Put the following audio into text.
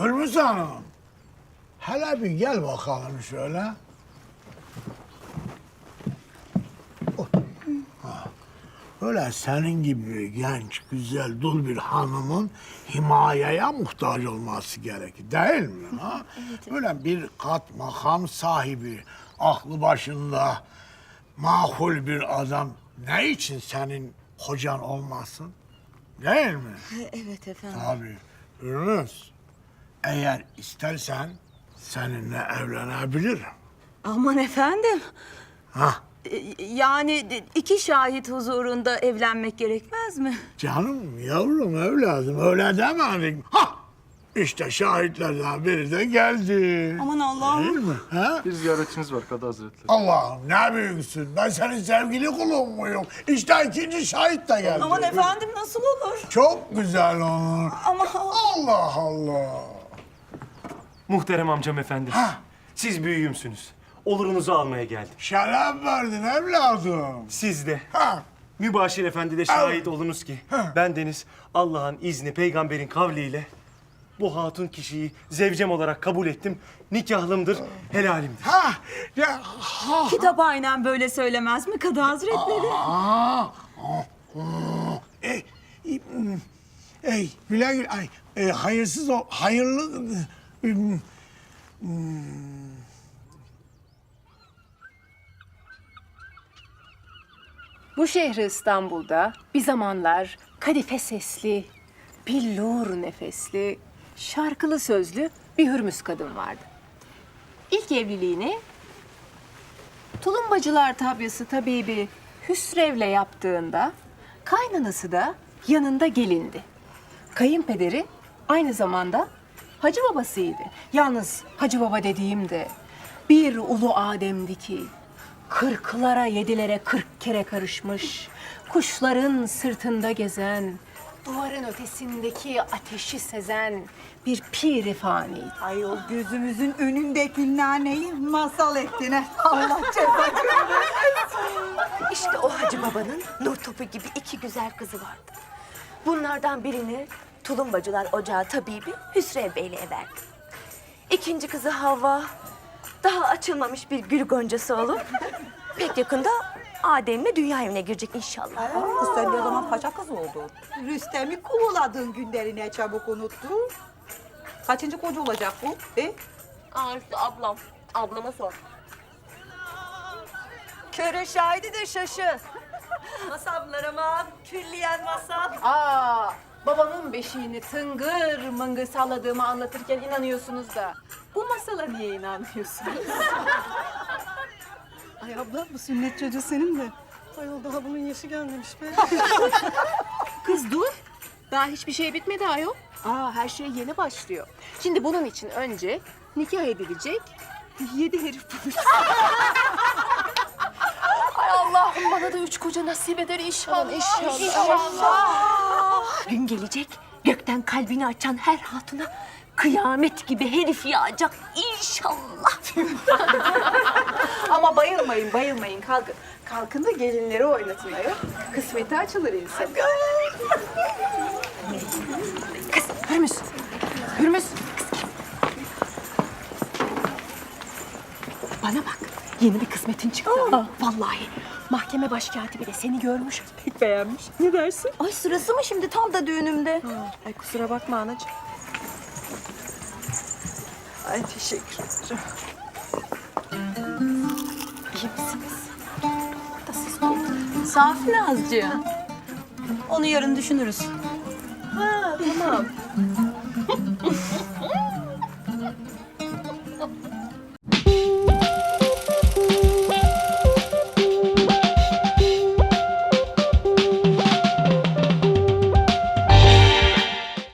Hürmüz Hanım. Hele bir gel bakalım şöyle. Oh. Ha. Öyle senin gibi genç, güzel, dul bir hanımın himayeye muhtaç olması gerekir. Değil mi? Ha? Böyle bir kat makam sahibi, aklı başında, makul bir adam ne için senin kocan olmasın? Değil mi? Evet efendim. Tabii. Hürmüz, eğer istersen seninle evlenebilirim. Aman efendim. Ha, E, Yani iki şahit huzurunda evlenmek gerekmez mi? canım, yavrum, evladım öyle demedik. Ha, işte şahitlerden biri de geldi. Aman Allah'ım. Değil mi? Ha? Bir ziyaretçiniz var Kadı Hazretleri. Allah'ım ne büyüksün. Ben senin sevgili kulun muyum? İşte ikinci şahit de geldi. Aman efendim nasıl olur? Çok güzel olur. Ama Allah Allah. Muhterem amcam efendi. Siz büyüğümsünüz. Olurunuzu almaya geldim. Şeref verdin evladım. Siz de Ha, Mübaşir Efendi de şahit olunuz ki ben Deniz Allah'ın izni peygamberin kavliyle bu hatun kişiyi zevcem olarak kabul ettim. Nikahlımdır, helalimdir. ha, ya, ha. kitap aynen böyle söylemez mi Kadı Hazretleri? Aa, ah, ah. Ey, ey, güle, ay, e, hayırsız o, hayırlı, mm, Bu şehri İstanbul'da bir zamanlar kadife sesli, billur nefesli, şarkılı sözlü bir hürmüz kadın vardı. İlk evliliğini tulumbacılar tabyası tabibi Hüsrev'le yaptığında kaynanası da yanında gelindi. Kayınpederi aynı zamanda Hacı babasıydı. Yalnız Hacı baba dediğimde bir ulu Adem'di ki kırklara yedilere kırk kere karışmış, kuşların sırtında gezen, duvarın ötesindeki ateşi sezen bir pir faniydi. Ay o gözümüzün önündeki naneyi masal ettin ha. Allah ceza İşte o Hacı Baba'nın nur topu gibi iki güzel kızı vardı. Bunlardan birini Tulumbacılar Ocağı tabibi Hüsrev Bey'le verdi. İkinci kızı Havva daha açılmamış bir gül goncası olup pek yakında Adem'le dünya evine girecek inşallah. Kız sen ne zaman paşa kız oldun? Rüstem'i kovaladığın günleri ne çabuk unuttun. Kaçıncı koca olacak bu? E? Aa işte ablam. Ablama sor. Köre şahidi de şaşı. Masablar ama külliyen masal. Aa, babamın beşiğini tıngır mıngır salladığımı anlatırken inanıyorsunuz da bu masala niye inanmıyorsunuz? Ay abla bu sünnet çocuğu senin de. Ayol daha bunun yaşı gelmemiş be. Kız dur. Daha hiçbir şey bitmedi ayol. Aa her şey yeni başlıyor. Şimdi bunun için önce nikah edilecek yedi herif bulacağız. Ay Allah'ım bana da üç koca nasip eder inşallah. İnşallah. Gün gelecek gökten kalbini açan her hatuna kıyamet gibi herif yağacak inşallah. Ama bayılmayın bayılmayın kalkın. Kalkın da gelinleri oynatın ayol. Kısmeti açılır insan. Kız Hürmüz. Hürmüz. Kız gel. Bana bak. Yeni bir kısmetin çıktı. Vallahi. Mahkeme başkatibi de seni görmüş. Pek beğenmiş. Ne dersin? Ay sırası mı şimdi tam da düğünümde? Ay kusura bakma anacığım. Ay teşekkür ederim. İyi misiniz? Da siz. Safi Nazcığım. Onu yarın düşünürüz. Ha tamam.